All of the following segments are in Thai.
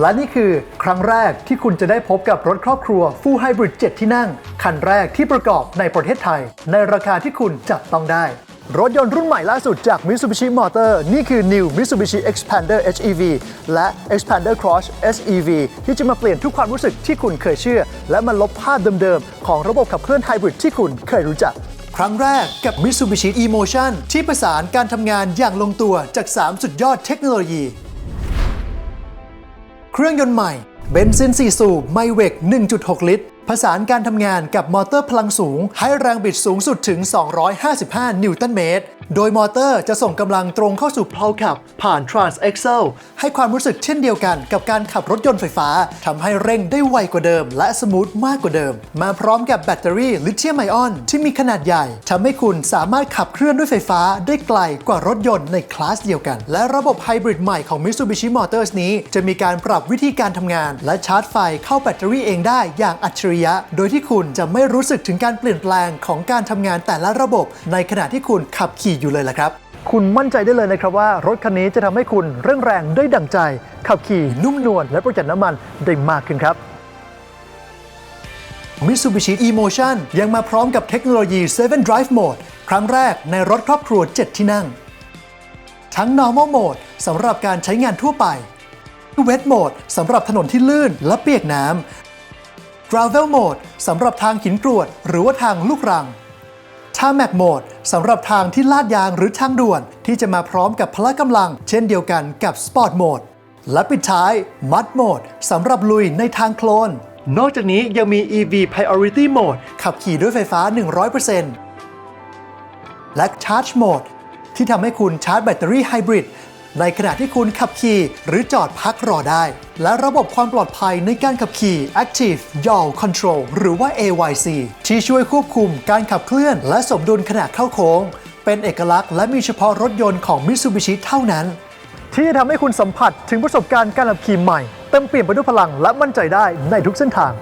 และนี่คือครั้งแรกที่คุณจะได้พบกับรถครอบครัว Full Hybrid 7ที่นั่ง คันแรกที่ประกอบในประเทศไทย ในราคาที่คุณจับต้องได้ รถยนต์รุ่นใหม่ล่าสุดจาก Mitsubishi Motor นี่คือ New Mitsubishi Expander HEV และ Expander Cross SEV ที่จะมาเปลี่ยนทุกความรู้สึกที่คุณเคยเชื่อ และมาลบภาพเดิมๆ ของระบบขับเคลื่อนไฮบริดที่คุณเคยรู้จักครั้งแรกกับ Mitsubishi E-Motion ที่ประสานการทำงานอย่างลงตัวจาก 3 สุดยอดเทคโนโลยี เครื่องยนต์ใหม่เบนซิน 4 สูบไมเวก 1.6 ลิตร ผสานการทำงานกับมอเตอร์พลังสูง ให้แรงบิดสูงสุดถึง 255 นิวตันเมตร โดยมอเตอร์จะส่งกำลังตรงเข้าสู่เพลาขับ ผ่าน Trans Axle ให้ความรู้สึกเช่นเดียวกันกับการขับรถยนต์ไฟฟ้าทำให้เร่งได้ไวกว่าเดิม และสมูทมากกว่าเดิม มาพร้อมกับแบตเตอรี่ลิเธียมไอออนที่มีขนาดใหญ่ทำให้คุณสามารถขับเคลื่อนด้วยไฟฟ้าได้ไกลกว่ารถยนต์ในคลาสเดียวกัน และระบบไฮบริดใหม่ของ Mitsubishi Motors นี้ จะมีการปรับวิธีการทำงาน และชาร์จไฟเข้าแบตเตอรี่เองได้อย่างอัจฉริยะ โดยที่คุณจะไม่รู้สึกถึงการเปลี่ยนแปลงของการทำงานแต่ละระบบ ในขณะที่คุณขับขี่อยู่เลยล่ะครับ คุณมั่นใจได้เลยนะครับว่า รถคันนี้จะทำให้คุณเร่งแรงได้ดั่งใจ ขับขี่นุ่มนวลและประหยัดน้ำมันได้มากขึ้นครับ Mitsubishi E-Motion ยังมาพร้อมกับเทคโนโลยี 7 Drive Mode ครั้งแรกในรถครอบครัว 7 ที่นั่ง ทั้ง Normal Mode สำหรับการใช้งานทั่วไป Wet Mode สำหรับถนนที่ลื่นและเปียกน้ำ Gravel Mode สำหรับทางหินกรวด หรือว่าทางลูกรัง ชาแม็กโหมดสำหรับทางที่ลาดยางหรือทางด่วน ที่จะมาพร้อมกับพละกำลัง เช่นเดียวกันกับสปอร์ตโหมดและปิดท้ายมัดโหมดสำหรับลุยในทางโคลน นอกจากนี้ยังมี EV Priority Mode ขับขี่ด้วยไฟฟ้า 100%และ Charge Mode ที่ทำให้คุณชาร์จแบตเตอรี่ไฮบริด ในขณะที่คุณขับขี่หรือจอดพักรอได้ และระบบความปลอดภัยในการขับขี่ Active Yaw Control หรือว่า AYC ที่ช่วยควบคุมการขับเคลื่อน และสมดุลขณะเข้าโค้ง เป็นเอกลักษณ์และมีเฉพาะรถยนต์ของ Mitsubishi เท่านั้น ที่จะทำให้คุณสัมผัสถึงประสบการณ์การขับขี่ใหม่ เต็มเปลี่ยนไปด้วยพลังและมั่นใจได้ในทุกเส้นทาง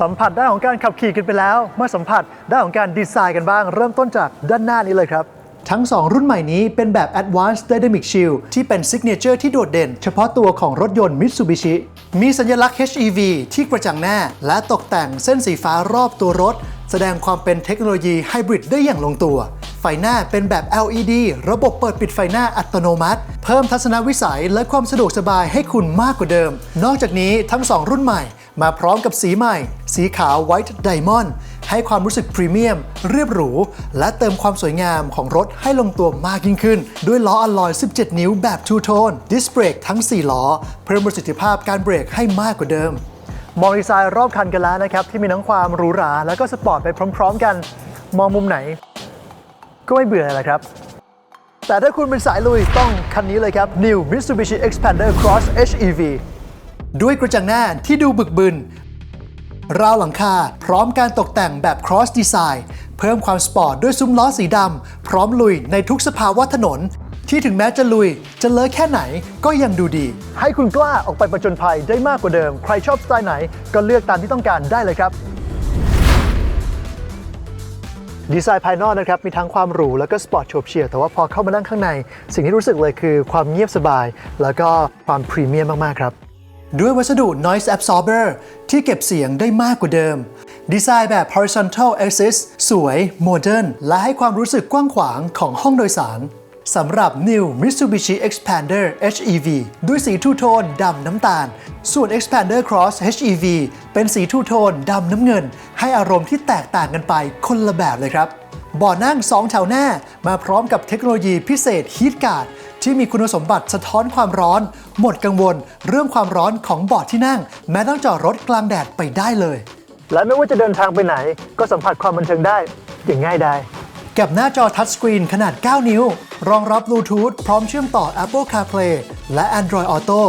สัมผัสได้ของการขับขี่กันไปแล้ว มาสัมผัสได้ของการดีไซน์กันบ้าง เริ่มต้นจากด้านหน้านี้เลยครับ ทั้ง 2 รุ่นใหม่นี้เป็นแบบ Advanced Dynamic Shield ที่เป็นซิกเนเจอร์ที่โดดเด่น เฉพาะตัวของรถยนต์ Mitsubishi มีสัญลักษณ์ HEV ที่กระจังหน้า และตกแต่งเส้นสีฟ้ารอบตัวรถ แสดงความเป็นเทคโนโลยีไฮบริดได้อย่างลงตัวไฟหน้าเป็นแบบ LED ระบบเปิดปิดไฟหน้าอัตโนมัติ เพิ่มทัศนวิสัยและความสะดวกสบายให้คุณมากกว่าเดิม นอกจากนี้ทั้ง 2 รุ่นใหม่ มาพร้อมกับสีใหม่ สีขาว White Diamond ให้ความรู้สึกพรีเมียม เรียบหรู และเติมความสวยงามของรถให้ลงตัวมากยิ่งขึ้น ด้วยล้ออลลอย 17 นิ้วแบบ Two Tone ดิสเบรกทั้ง 4 ล้อ เพิ่มประสิทธิภาพการเบรกให้มากกว่าเดิม มองดีไซน์รอบคันกันแล้วนะครับ ที่มีทั้งความหรูหรา แล้วก็สปอร์ตไปพร้อม ๆ กัน มองมุมไหน ก็ไม่เบื่อแหละครับแต่ถ้าคุณเป็นสายลุยต้องคันนี้เลยครับ New Mitsubishi Expander Cross HEV ด้วยกระจังหน้าที่ดูบึกบึน ราวหลังคาพร้อมการตกแต่งแบบ cross design เพิ่มความสปอร์ตด้วยซุ้มล้อสีดำ พร้อมลุยในทุกสภาวะถนน ที่ถึงแม้จะลุย จะเลอะแค่ไหนก็ยังดูดี ให้คุณกล้าออกไปประจนภัยได้มากกว่าเดิม ใครชอบสไตล์ไหนก็เลือกตามที่ต้องการได้เลยครับดีไซน์ภายนอกนะครับ มีทั้งความหรูแล้วก็สปอร์ตโฉบเฉี่ยวแต่ว่าพอเข้ามานั่งข้างใน สิ่งที่รู้สึกเลยคือความเงียบสบาย แล้วก็ความพรีเมียมมาก ๆ ครับ ด้วยวัสดุ noise absorber ที่เก็บเสียงได้มากกว่าเดิม ดีไซน์แบบ horizontal axis สวย โมเดิร์น และให้ความรู้สึกกว้างขวางของห้องโดยสารสำหรับ New Mitsubishi Expander HEV ด้วยสีทูโทนดำน้ำตาล ส่วน Expander Cross HEV เป็นสีทูโทนดำน้ำเงิน ให้อารมณ์ที่แตกต่างกันไปคนละแบบเลยครับ บาะนั่ง 2 แถวหน้า มาพร้อมกับเทคโนโลยีพิเศษ Heat Guard ที่มีคุณสมบัติสะท้อนความร้อน หมดกังวล เรื่องความร้อนของเบาะที่นั่ง แม้ต้องจอดรถกลางแดดไปได้เลย และไม่ว่าจะเดินทางไปไหน ก็สัมผัสความบันเทิงได้อย่างง่ายดายกับหน้าจอทัชสกรีนขนาด 9 นิ้ว รองรับบลูทูธพร้อมเชื่อมต่อ Apple CarPlay และ Android Auto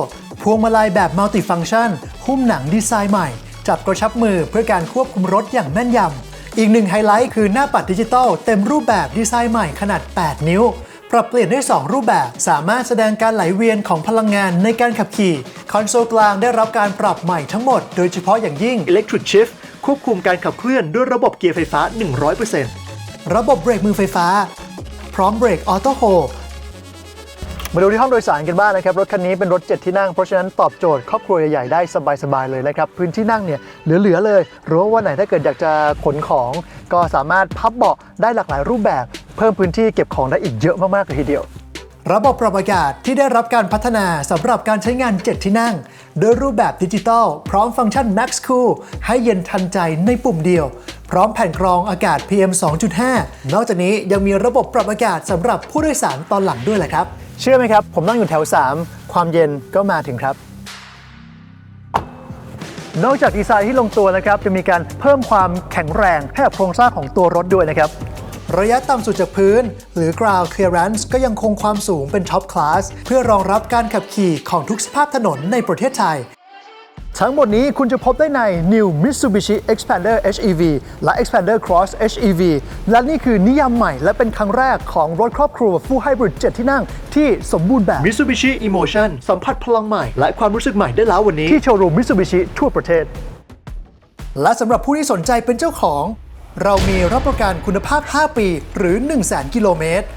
พวงมาลัยแบบมัลติฟัง c t ชันหุ้มหนังดีไซน์ใหม่ จับกระชับมือเพื่อการควบคุมรถอย่างแม่นยำ อีกหนึ่งไฮไลท์คือหน้าปัดดิจิตอลเต็มรูปแบบดีไซน์ใหม่ขนาด 8 นิ้ว ปรับเปลี่ยนได้ 2 รูปแบบ สามารถแสดงการไหลเวียนของพลังงานในการขับขี่ คอนโซลกลางได้รับการปรับใหม่ทั้งหมด โดยเฉพาะอย่างยิ่ง Electric Shift ควบคุมการขับเคลื่อนด้วยระบบเกียร์ไฟฟ้า 100%ระบบเบรกมือไฟฟ้า พร้อมเบรกออโต้โฮ มาดูที่ห้องโดยสารกันบ้างนะครับ รถคันนี้เป็นรถ 7 ที่นั่ง เพราะฉะนั้นตอบโจทย์ครอบครัวใหญ่ๆได้สบายๆเลยนะครับ พื้นที่นั่งเนี่ยเหลือๆเลย หรือว่าวันไหนถ้าเกิดอยากจะขนของ ก็สามารถพับเบาะได้หลากหลายรูปแบบ เพิ่มพื้นที่เก็บของได้อีกเยอะมากๆเลยทีเดียว ระบบปรับอากาศที่ได้รับการพัฒนาสำหรับการใช้งาน 7 ที่นั่ง โดยรูปแบบดิจิตอลพร้อมฟังก์ชัน Max Cool ให้เย็นทันใจในปุ่มเดียวพร้อมแผ่นกรองอากาศ PM 2.5 นอกจากนี้ยังมีระบบปรับอากาศสำหรับผู้โดยสารตอนหลังด้วยแหละครับ เชื่อไหมครับ ผมนั่งอยู่แถว 3 ความเย็นก็มาถึงครับ นอกจากดีไซน์ที่ลงตัวนะครับ จะมีการเพิ่มความแข็งแรงให้กับโครงสร้างของตัวรถด้วยนะครับ ระยะต่ำสุดจากพื้น หรือ ground clearance ก็ยังคงความสูงเป็น top class เพื่อรองรับการขับขี่ของทุกสภาพถนนในประเทศไทย ทั้งหมดนี้คุณจะพบได้ใน New Mitsubishi Expander HEV และ Expander Cross HEV และนี่คือนิยามใหม่และเป็นครั้งแรกของรถครอบครัว Full Hybrid 7 ที่นั่งที่สมบูรณ์แบบ Mitsubishi Emotion สัมผัสพลังใหม่ และความรู้สึกใหม่ได้แล้ววันนี้ ที่โชว์รูม Mitsubishi ทั่วประเทศ และสำหรับผู้ที่สนใจเป็นเจ้าของ เรามีรับประกันคุณภาพ 5 ปี หรือ 1 0 0 0 0 0 กิโลเมตร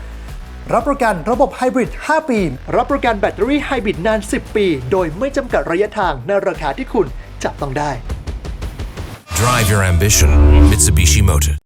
รับประกันระบบไฮบริด 5 ปี รับประกันแบตเตอรี่ไฮบริดนาน 10 ปี โดยไม่จำกัดระยะทางในราคาที่คุณจับต้องได้ Drive your ambition. Mitsubishi Motors.